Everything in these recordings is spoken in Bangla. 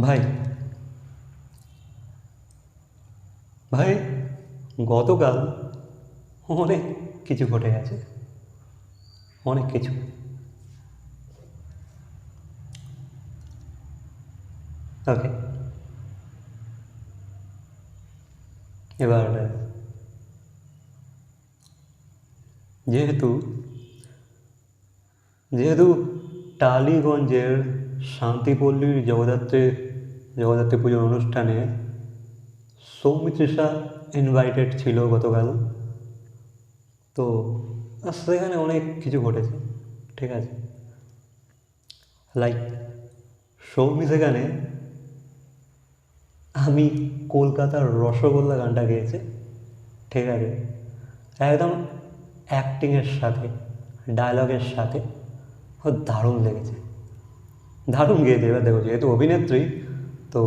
ভাই ভাই গতকাল অনেক কিছু ঘটে গেছে। অনেক কিছু। ওকে এবার যেহেতু যেহেতু টালিগঞ্জের শান্তিপল্লীর জগদ্ধাত্রী জগদ্ধাত্রী পুজোর অনুষ্ঠানে সৌমিত্রিষা ইনভাইটেড ছিল গতকাল। তো সেখানে অনেক কিছু ঘটেছে, ঠিক আছে। লাইক সৌমি সেখানে আমি কলকাতার রসগোল্লা গানটা গেয়েছে, ঠিক আছে। একদম অ্যাক্টিংয়ের সাথে ডায়লগের সাথে দারুণ লেগেছে। দারুণ গেয়েছে। এবার দেখো, যেহেতু অভিনেত্রী, তো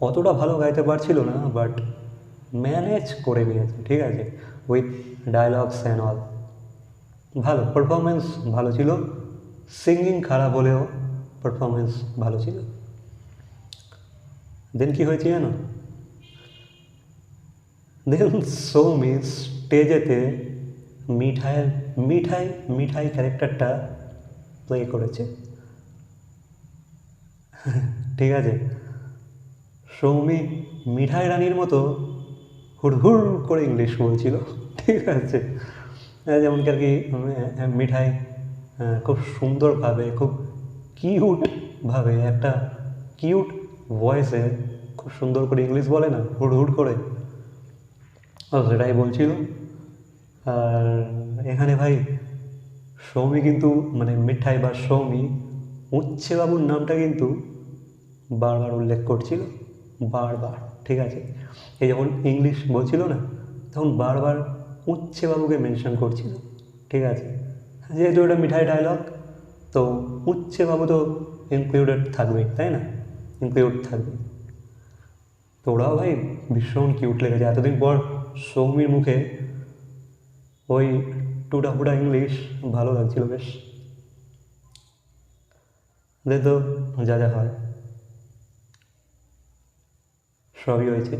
অতটা ভালো গাইতে পারছিল না বাট ম্যানেজ করে নিয়েছে, ঠিক আছে? উইথ ডায়লগস অ্যান্ড অল ভালো পারফরমেন্স ভালো ছিল। সিঙ্গিং খারাপ হলেও পারফরমেন্স ভালো ছিল। দেন কি হয়েছে জানো? দেন সৌমি স্টেজেতে মিঠাই মিঠাই মিঠাই ক্যারেক্টারটা প্লে করেছে। ঠিক আছে। সৌমি মিঠাই রানীর মতো হুড়হুড় করে ইংলিশ বলছিল। ঠিক আছে। যেমন কি আর কি মিঠাই খুব সুন্দরভাবে, খুব কিউটভাবে একটা কিউট ভয়েসে খুব সুন্দর করে ইংলিশ বলে না, হুড়হুড় করে। সেটাই বলছিল। আর এখানে ভাই, সৌমি কিন্তু মানে মিঠাই বা সৌমি উচ্ছে বাবুর নামটা কিন্তু বারবার উল্লেখ করছিল, বারবার, ঠিক আছে? এই যখন ইংলিশ বলছিল না, তখন বারবার উচ্ছে বাবুকে মেনশন করছিল, ঠিক আছে? যেহেতু এটা মিঠাই ডায়লগ তো উচ্ছে বাবু তো ইনক্লুডেড থাকবেই, তাই না? ইনক্লুড থাকবে তো ওরাও ভাই ভীষণ কিউট লেগেছে। এতদিন পর সৌমির মুখে ওই টুটা ফুটা ইংলিশ ভালো লাগছিল বেশ। দে তো, যা যা হয়। সবই হয়েছে।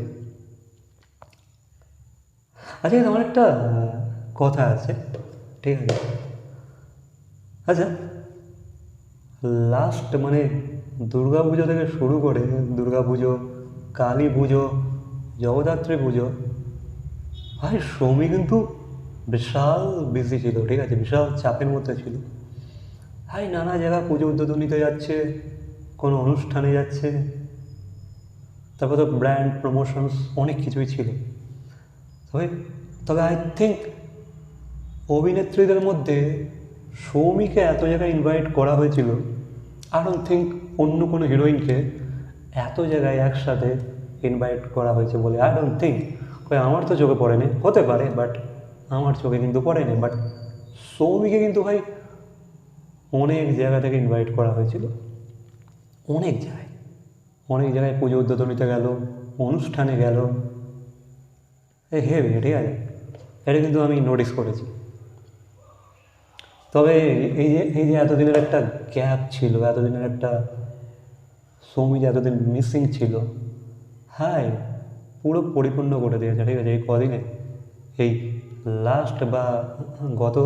আচ্ছা আমার একটা কথা আছে, ঠিক আছে? আচ্ছা লাস্ট মানে দুর্গা পুজো থেকে শুরু করে দুর্গা পুজো, কালী পুজো, জগদ্ধাত্রী পুজো, ভাই সৌমি কিন্তু বিশাল বিজি ছিল, ঠিক আছে? বিশাল চাপের মধ্যে ছিল। ভাই, নানা জায়গায় পুজো উদ্বোধনীতে যাচ্ছে, কোনো অনুষ্ঠানে যাচ্ছে তারপর তো ব্র্যান্ড প্রমোশনস অনেক কিছুই ছিল। তবে তবে আই থিঙ্ক অভিনেত্রীদের মধ্যে সৌমিকে এত জায়গায় ইনভাইট করা হয়েছিল আই ডোন্ট থিঙ্ক অন্য কোনো হিরোইনকে এত জায়গায় একসাথে ইনভাইট করা হয়েছে বলে আই ডোন্ট থিঙ্ক আমার তো চোখে পড়েনি, হতে পারে বাট আমার চোখে কিন্তু পড়েনি বাট সৌমিকে কিন্তু ভাই অনেক জায়গা থেকে ইনভাইট করা হয়েছিল। অনেক জায়গায়। অনেক জায়গায় পুজো উদ্বোধনীতে গেল, অনুষ্ঠানে গেল। এ হেভি ঠিক আছে এটা কিন্তু আমি নোটিস করেছি। তবে এই যে এই যে এতদিনের একটা গ্যাপ ছিল, এতদিনের একটা সৌমি এতদিন মিসিং ছিল হ্যাঁ পুরো পরিপূর্ণ করে দিয়েছে, ঠিক আছে? এই কদিনে, এই লাস্ট বা গত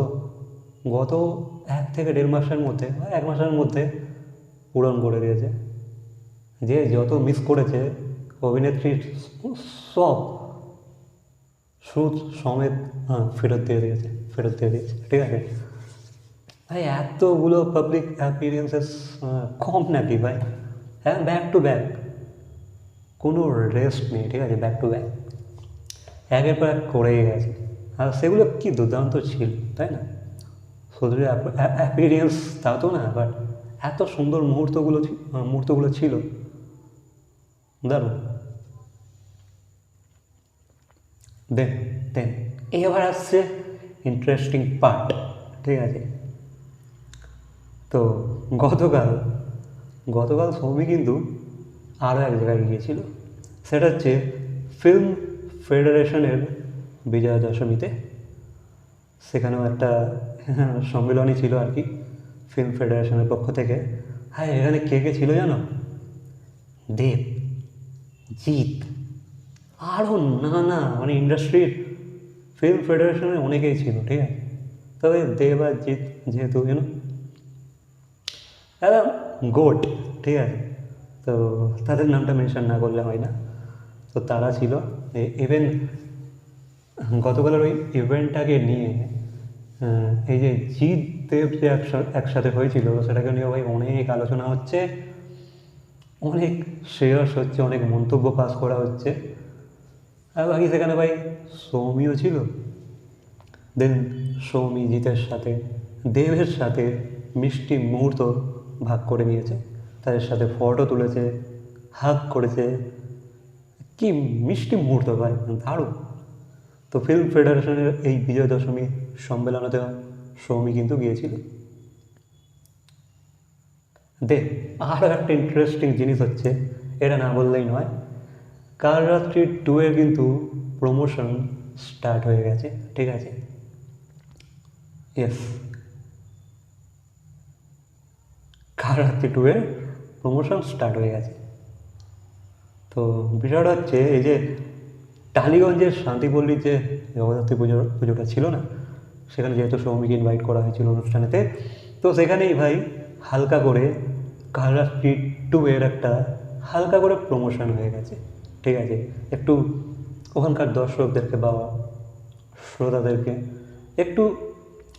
গত এক থেকে দেড় মাসের মধ্যে, বা এক মাসের মধ্যে পূরণ করে দিয়েছে। যে যত মিস করেছে, অভিনেত্রীর সব সুদ সমেত ফেরত দিয়ে দিয়েছে, ফেরত দিয়ে দিয়েছে, ঠিক আছে? ভাই, এতগুলো পাবলিক অ্যাপিরিয়েন্সেস কম নাকি ভাই? হ্যাঁ ব্যাক টু ব্যাক কোনো রেস্ট নেই, ঠিক আছে? ব্যাক টু ব্যাক একের পর এক করেই গেছে। আর সেগুলো কি দুর্দান্ত ছিল, তাই না? শুধু অ্যাপিরিয়েন্স তা তো না বাট এত সুন্দর মুহূর্তগুলো মুহূর্তগুলো ছিল। দারুণ দেন দেন এবার আসছে ইন্টারেস্টিং পার্ট ঠিক আছে? তো গতকাল গতকাল সৌমি কিন্তু আরও এক জায়গায় গিয়েছিল। সেটা হচ্ছে ফিল্ম ফেডারেশনের বিজয়া দশমীতে। সেখানেও একটা সম্মেলনই ছিল আর কি ফিল্ম ফেডারেশনের পক্ষ থেকে। হ্যাঁ এখানে কে কে ছিল জানো? দেব। জিৎ আরও না না মানে ইন্ডাস্ট্রির ফিল্ম ফেডারেশনে অনেকেই ছিল, ঠিক আছে? তবে দেব আর জিৎ যেহেতু ইউনো একদম গোট ঠিক আছে? তো তাদের নামটা মেনশন না করলে হয় না। তো তারা ছিল। ইভেন গতকালের ওই ইভেন্টটাকে নিয়ে এই যে জিৎ দেব যে একসা- একসাথে হয়েছিল, সেটাকে নিয়ে ভাই অনেক আলোচনা হচ্ছে। অনেক শেয়ার্স হচ্ছে, অনেক মন্তব্য পাস করা হচ্ছে। আর বাকি সেখানে ভাই সৌমিও ছিল। দেন সৌমি জিতের সাথে, দেবের সাথে মিষ্টি মুহূর্ত ভাগ করে নিয়েছে। তাদের সাথে ফটো তুলেছে হাগ করেছে। কি মিষ্টি মুহূর্ত ভাই, দারুণ। তো ফিল্ম ফেডারেশনের এই বিজয় দশমী সম্মেলনেতে সৌমি কিন্তু গিয়েছিল। দে আরও একটা ইন্টারেস্টিং জিনিস হচ্ছে, এটা না বললেই নয়। কাল রাত্রি টু এর কিন্তু প্রমোশন স্টার্ট হয়ে গেছে, ঠিক আছে? ইয়েস কাল রাত্রি টু এর প্রমোশন স্টার্ট হয়ে গেছে। তো বিষয়টা হচ্ছে, এই যে টালিগঞ্জের শান্তিপল্লির যে জগদ্ধাত্রী পুজো, পুজোটা ছিল না, সেখানে যেহেতু সৌমিকে ইনভাইট করা হয়েছিল অনুষ্ঠানেতে, তো সেখানেই ভাই হালকা করে কালার স্ট্রিট টু এর একটা হালকা করে প্রমোশন হয়ে গেছে। ঠিক আছে? একটু ওখানকার দর্শকদেরকে বা শ্রোতাদেরকে একটু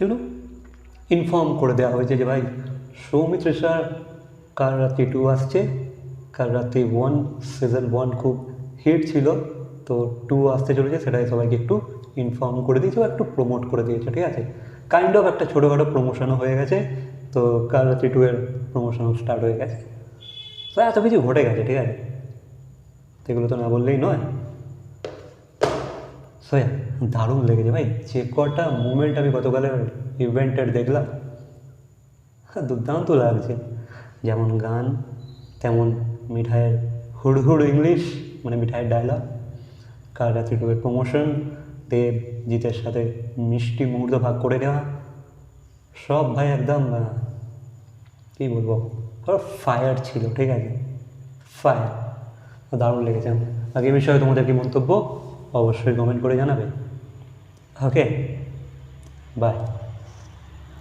একটু ইনফর্ম করে দেওয়া হয়েছে যে, ভাই, সৌমিত্র স্যার, কাল রাত্রি টু আসছে। কাল রাত্রি ওয়ান সিজন ওয়ান খুব হিট ছিল। তো টু আসতে চলেছে, সেটাই সবাইকে একটু ইনফর্ম করে দিয়েছে বা একটু প্রমোট করে দিয়েছে। ঠিক আছে? কাইন্ড অফ একটা ছোটোখাটো প্রমোশনও হয়ে গেছে। তো কাল রাত্রি টু এর প্রমোশনও স্টার্ট হয়ে গেছে। তো এত কিছু ঘটে গেছে, ঠিক আছে? এগুলো তো না বললেই নয়। সোয়া দারুণ লেগেছে ভাই। যে কটা মুমেন্ট আমি গতকালের ইভেন্টের দেখলাম হ্যাঁ দুর্দান্ত লাগছে। যেমন গান, তেমন মিঠাইয়ের হুড়হুড় ইংলিশ মানে মিঠাইয়ের ডায়লগ কাল রাত্রি টুয়ের প্রমোশন দেব, জিতের সাথে মিষ্টি মুহূর্ত ভাগ করে নেওয়া সব ভাই একদম কী বলব? ধরো ফায়ার ছিল, ঠিক আছে? ফায়ার দারুণ লেগেছে। আগে এই বিষয়ে তোমাদের কি মন্তব্য? অবশ্যই কমেন্ট করে জানাবে। Okay bye